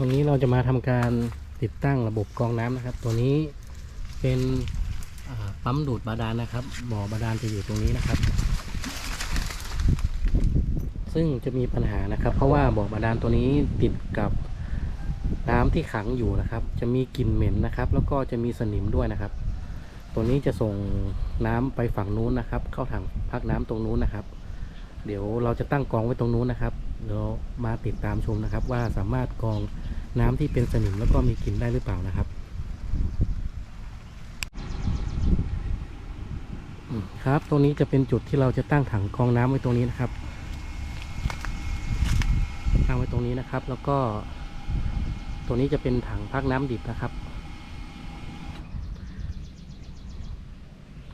วันนี้เราจะมาทำการติดตั้งระบบกรองน้ำนะครับ ตัวนี้เป็นปั๊มดูดบาดาลนะครับบ่อบาดาลจะอยู่ตรงนี้นะครับ ซึ่งจะมีปัญหานะครับ เพราะว่าบ่อบาดาลตัวนี้ติดกับน้ำที่ขังอยู่นะครับ จะมีกลิ่นเหม็นนะครับ แล้วก็จะมีสนิมด้วยนะครับ ตัวนี้จะส่งน้ำไปฝั่งนู้นนะครับ เข้าถังพักน้ำตรงนู้นนะครับ เดี๋ยวเราจะตั้งกองไว้ตรงนู้นนะครับ เดี๋ยวมาติดตามชมนะครับ ว่าสามารถกรองน้ำที่เป็นสนิมแล้วก็มีกลิ่นได้หรือเปล่านะครับครับตรงนี้จะเป็นจุดที่เราจะตั้งถังกรองน้ำไว้ตรงนี้นะครับตั้งไว้ตรงนี้นะครับ แล้วก็ ตัวนี้จะเป็นถังพักน้ำดิบนะครับ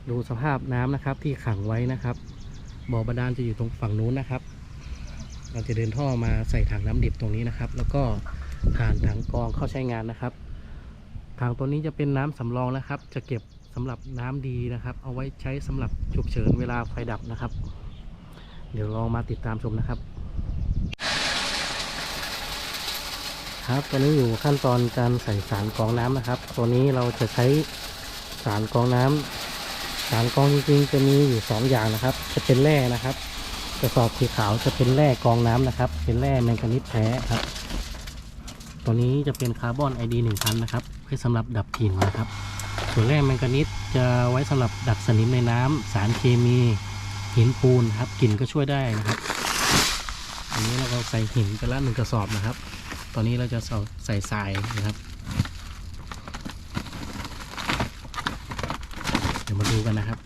ดูสภาพน้ำนะครับที่ขังไว้นะครับบ่อบาดาลจะอยู่ตรงฝั่งนู้นนะครับ เราจะเดินท่อมาใส่ถังน้ำดิบตรงนี้นะครับ แล้วก็ผ่านถังกรองเข้าใช้งานนะครับถังตัวนี้จะเป็นน้ำสำรองนะครับ จะเก็บสำหรับน้ำดีนะครับ เอาไว้ใช้สำหรับฉุกเฉินเวลาไฟดับนะครับ เดี๋ยวลองมาติดตามชมนะครับ ครับตอนนี้อยู่ขั้นตอนการใส่สารกรองน้ำนะครับ ตัวนี้เราจะใช้สารกรองน้ำสารกรองจริงๆจะมีอยู่สองอย่างนะครับ จะเป็นแร่นะครับ กระสอบสีขาวจะเป็นแร่กองน้ำนะครับ เป็นแร่แมงกานีสแท้ครับ ตัวนี้จะเป็นคาร์บอนไอดีหนึ่งพันนะครับไว้สำหรับดับกลิ่นนะครับ ส่วนแร่แมงกานีสจะไว้สำหรับดับสนิมในน้ำสารเคมีหินปูนครับกลิ่นก็ช่วยได้นะครับอันนี้เราก็ใส่หินไปละหนึ่งกระสอบนะครับ ตอนนี้เราจะใส่ทรายนะครับ เดี๋ยวมาดูกันนะครับ